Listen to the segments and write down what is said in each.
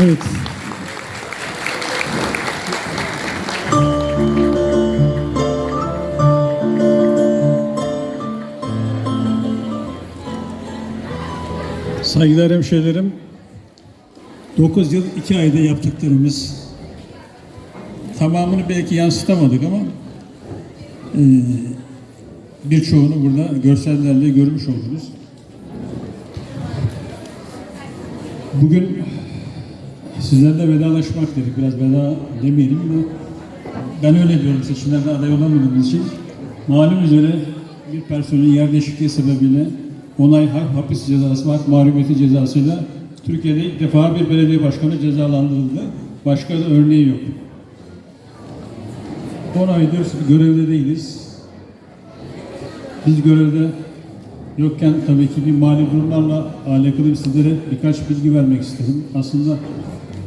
Evet. Saygıdeğer hemşehrilerim, 9 yıl 2 ayda yaptıklarımız tamamını belki yansıtamadık ama e, birçoğunu burada görsellerle görmüş oldunuz. Bugün sizlerle vedalaşmak dedik. Biraz veda demeyelim de ben öyle diyorum seçimlerde aday olamadığımız için. Malum üzere bir personelin yer değişikliği sebebiyle onay hapis cezası ve hak mahrumiyeti cezasıyla Türkiye'de ilk defa bir belediye başkanı cezalandırıldı. Başka da örneği yok. 10 aydır görevde değiliz. Biz görevde yokken tabii ki bir mali durumlarla alakalı sizlere birkaç bilgi vermek istedim. Aslında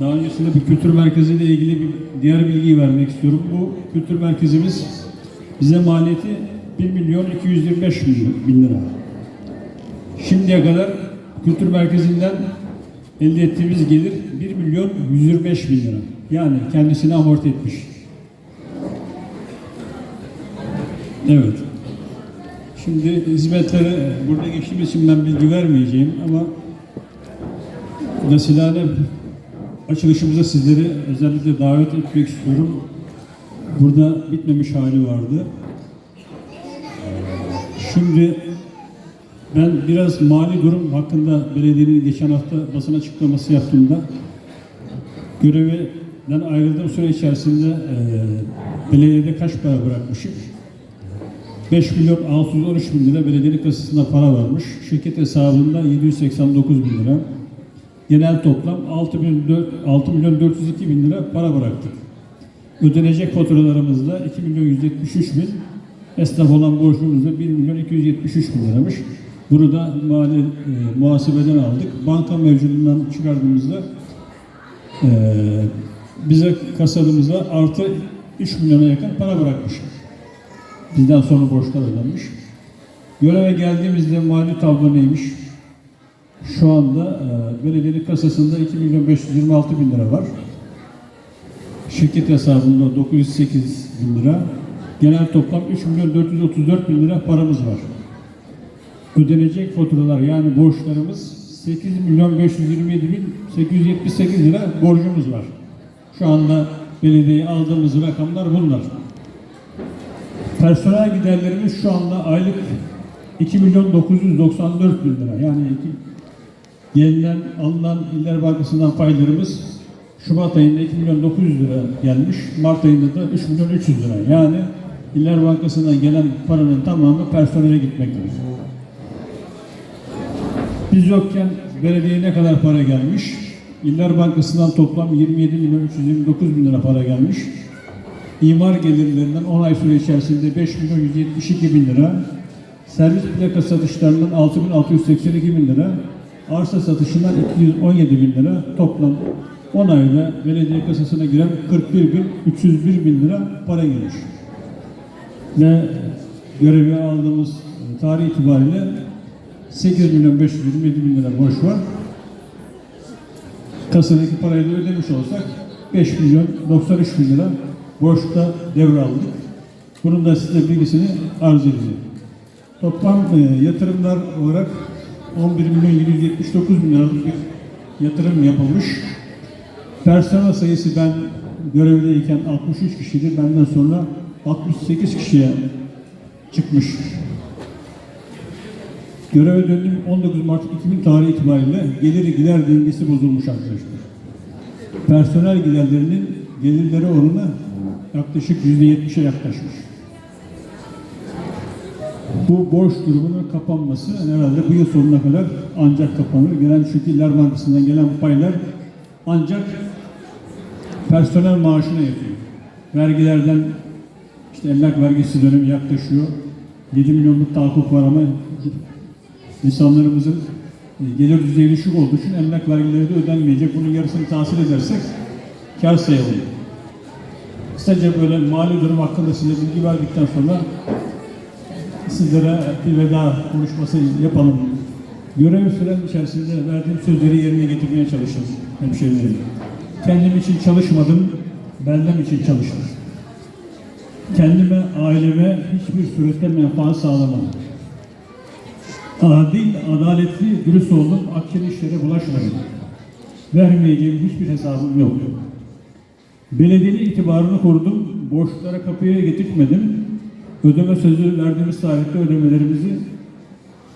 daha öncesinde bir kültür merkeziyle ilgili bir diğer bilgiyi vermek istiyorum. Bu kültür merkezimiz bize maliyeti 1 milyon 225 milyon bin lira. Şimdiye kadar kültür merkezinden elde ettiğimiz gelir 1 milyon 125 bin lira. Yani kendisini amorti etmiş. Evet. Şimdi hizmetlere burada geçtiğimiz için ben bilgi vermeyeceğim ama vesilane açılışımıza sizleri özellikle davet etmek istiyorum. Burada bitmemiş hali vardı. Şimdi ben biraz mali durum hakkında belediyenin geçen hafta basın açıklaması yaptığımda görevden ayrıldığım süre içerisinde e, belediyede kaç para bırakmışım? 5 milyon 613 bin lira belediyenin kasasında para varmış. Şirket hesabında 789 bin lira. Genel toplam 6 milyon, 6 milyon 402 bin lira para bıraktık. Ödenecek faturalarımızda 2 milyon 173 bin, esnaf olan borcumuz da 1 milyon 273 bin liramış. Bunu da mali e, muhasebeden aldık. Banka mevcudundan çıkardığımızda e, bize kasadığımızda artı 3 milyona yakın para bırakmış. Bizden sonra borçlar ödenmiş. Göreve geldiğimizde mali tablo neymiş? Şu anda e, belediyenin kasasında 2 milyon 526 bin lira var. Şirket hesabında 908 bin lira. Genel toplam 3 milyon 434 bin lira paramız var. Ödenecek faturalar yani borçlarımız 8 milyon 527 bin 878 lira borcumuz var. Şu anda belediyeye aldığımız rakamlar bunlar. Personel giderlerimiz şu anda aylık 2 milyon 994 bin lira. Yani yeniden alınan İller Bankası'ndan paylarımız Şubat ayında 2 milyon 900 lira gelmiş. Mart ayında da 3 milyon 300 lira. Yani İller Bankası'ndan gelen paranın tamamı personele gitmektedir. Biz yokken belediyeye ne kadar para gelmiş? İller Bankası'ndan toplam 27 milyon 329 bin lira para gelmiş. İmar gelirlerinden 10 ay süre içerisinde 5 milyon 172 bin lira, servis plaka satışlarından 6 bin 682 bin lira, arsa satışından 217 bin lira, toplam 10 ayda belediye kasasına giren 41 bin 301 bin lira para gelmiş. Ve görevi aldığımız tarih itibariyle 8 milyon 527 bin lira borç var. Kasadaki parayı da ödemiş olsak 5 milyon 93 bin lira borçta devraldık. Bunun da size bilgisini arz edeceğim. Toplam e, yatırımlar olarak 11 milyon 779 bin liralık bir yatırım yapılmış. Personel sayısı ben görevdeyken 63 kişiydi. Benden sonra 68 kişiye çıkmış. Göreve döndüğüm 19 Mart 2000 tarihi itibariyle geliri gider dengesi bozulmuş arkadaşlar. Personel giderlerinin gelirleri oranı yaklaşık %70'e yaklaşmış. Bu borç durumunun kapanması herhalde bu yıl sonuna kadar ancak kapanır. Gelen çünkü İller Bankası'ndan gelen paylar ancak personel maaşına yetiyor. Vergilerden işte emlak vergisi dönemi yaklaşıyor. 7 milyonluk tahakkuk var ama insanlarımızın e, gelir düzeyi düşük olduğu için emlak vergileri de ödenmeyecek. Bunun yarısını tahsil edersek kar sayılır. Kısaca böyle mali durum hakkında size bilgi verdikten sonra sizlere bir veda konuşması yapalım. Görev süren içerisinde verdiğim sözleri yerine getirmeye çalışın hemşehrilerim. kendim için çalışmadım, beldem için çalıştım. Kendime, aileme hiçbir surette menfaat sağlamadım. Adil, adaletli, dürüst oldum, akçeli işlere bulaşmadım. Vermeyeceğim hiçbir hesabım yok. Belediyenin itibarını korudum, borçlara kapıya getirtmedim. Ödeme sözü verdiğimiz tarihte ödemelerimizi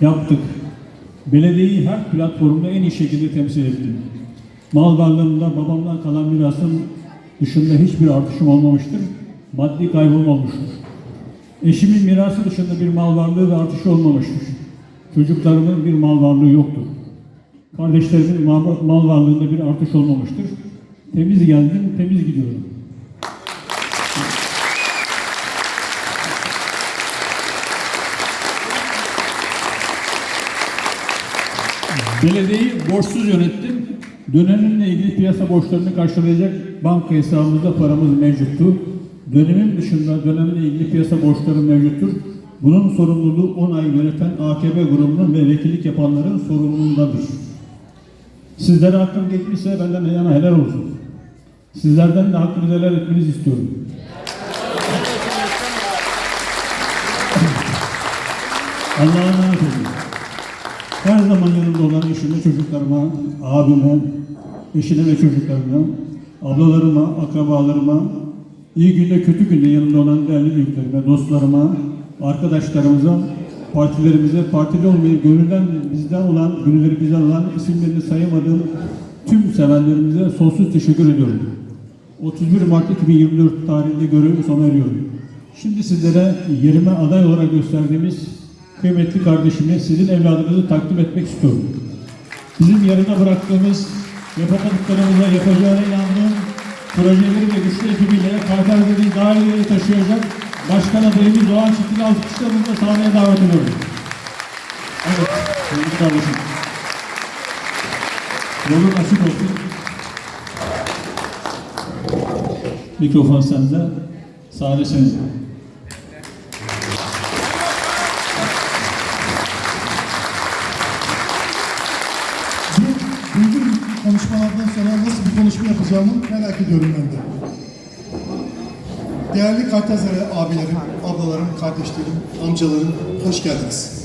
yaptık. Belediyeyi her platformda en iyi şekilde temsil ettim. Mal varlığımda babamdan kalan mirasın dışında hiçbir artışım olmamıştır. Maddi kaybım olmuştur. Eşimin mirası dışında bir mal varlığı ve artışı olmamıştır. Çocuklarımın bir mal varlığı yoktur. Kardeşlerimin mal, varlığında bir artış olmamıştır. Temiz geldim, temiz gidiyorum. Belediyeyi borçsuz yönettim. Dönemimle ilgili piyasa borçlarını karşılayacak banka hesabımızda paramız mevcuttu. Dönemin dışında dönemle ilgili piyasa borçları mevcuttur. Bunun sorumluluğu 10 ay yöneten AKP grubunun ve vekillik yapanların sorumluluğundadır. Sizlere hakkım geçmişse benden yana helal olsun. Sizlerden de hakkınızı helal etmenizi istiyorum. Allah'a emanet olun. Her zaman yanımda olan eşime, çocuklarıma, abime, eşine ve çocuklarına, ablalarıma, akrabalarıma, iyi günde kötü günde yanımda olan değerli büyüklerime, dostlarıma, arkadaşlarımıza, partilerimize, partili olmayı gönülden bizden olan, gönülleri bizden olan isimlerini sayamadığım tüm sevenlerimize sonsuz teşekkür ediyorum. 31 Mart 2024 tarihinde görevimi sona eriyorum. Şimdi sizlere yerime aday olarak gösterdiğimiz kıymetli kardeşimi, sizin evladınızı takdim etmek istiyorum. Bizim yarına bıraktığımız, yapamadıklarımıza yapacağına inandığım projeleri ve güçlü ekibiyle Kartaldere'yi daha ileri taşıyacak Başkan adayımız Doğan Çetin alkışlarınızla sahneye davet ediyorum. Evet, sevgili kardeşim. Yolun açık olsun. Mikrofon sende, sahne senin. Yapacağımı merak ediyorum ben de. Değerli Kartazere abilerim, ablalarım, kardeşlerim, amcalarım, hoş geldiniz.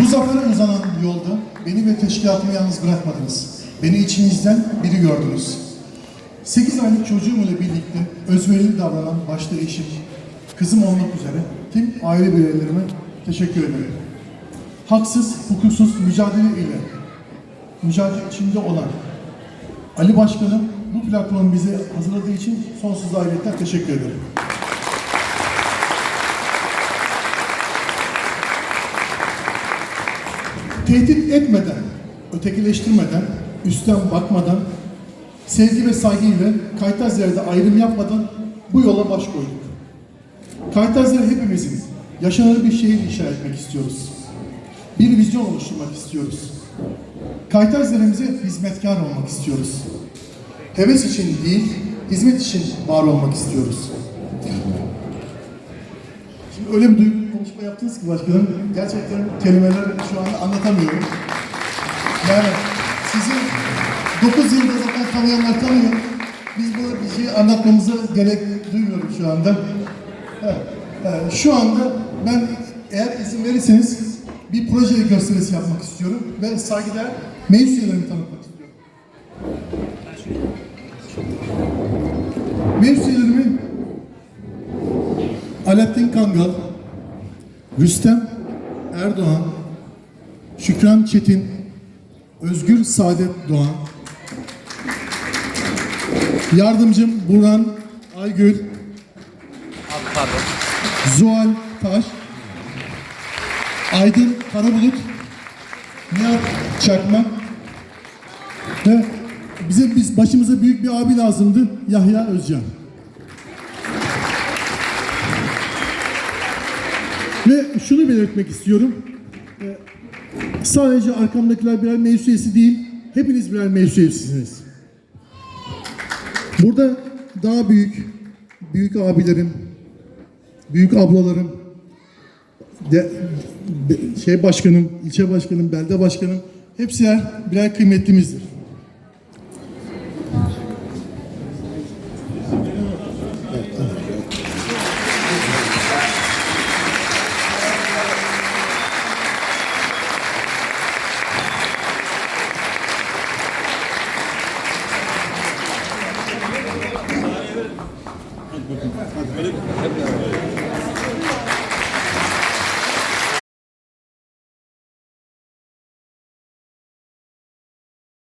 Bu zafere uzanan yolda beni ve teşkilatımı yalnız bırakmadınız. Beni içinizden biri gördünüz. 8 aylık çocuğum ile birlikte özverili davranan başta eşim, kızım olmak üzere tüm aile bireylerime teşekkür ederim. Haksız, hukuksuz mücadele ile mücadele içinde olan Ali Başkanım bu platformu bize hazırladığı için sonsuz ayrıca teşekkür ederim. Tehdit etmeden, ötekileştirmeden, üstten bakmadan, sevgi ve saygıyla Kaytazya'da ayrım yapmadan bu yola baş koyduk. Kaytazya hepimizin yaşanır bir şehir inşa etmek istiyoruz. Bir vizyon oluşturmak istiyoruz. Kaytazlerimize hizmetkar olmak istiyoruz. Heves için değil, hizmet için var olmak istiyoruz. Şimdi öyle bir duygu konuşma yaptınız ki başkanım, gerçekten kelimeler şu anda anlatamıyorum. Yani sizi 9 yıldır zaten tanıyanlar tanıyor. Biz burada bir şey anlatmamıza gerek duymuyorum şu anda. Evet. Şu anda ben eğer izin verirseniz bir proje gösterisi yapmak istiyorum ve saygıdeğer meclis üyelerimi tanıtmak istiyorum. Meclis üyelerimi Alaaddin Kangal, Rüstem Erdoğan, Şükran Çetin, Özgür Saadet Doğan, Yardımcım Burhan Aygül, Zuhal Taş, Aydın Karabulut, Nihat Çakmak ve bize biz başımıza büyük bir abi lazımdı Yahya Özcan. Ve şunu belirtmek istiyorum. Ee, Sadece arkamdakiler birer meclis değil, hepiniz birer meclis. Burada daha büyük, büyük abilerim, büyük ablalarım, de- şey başkanım, ilçe başkanım, belde başkanım Hepsi birer, birer kıymetlimizdir.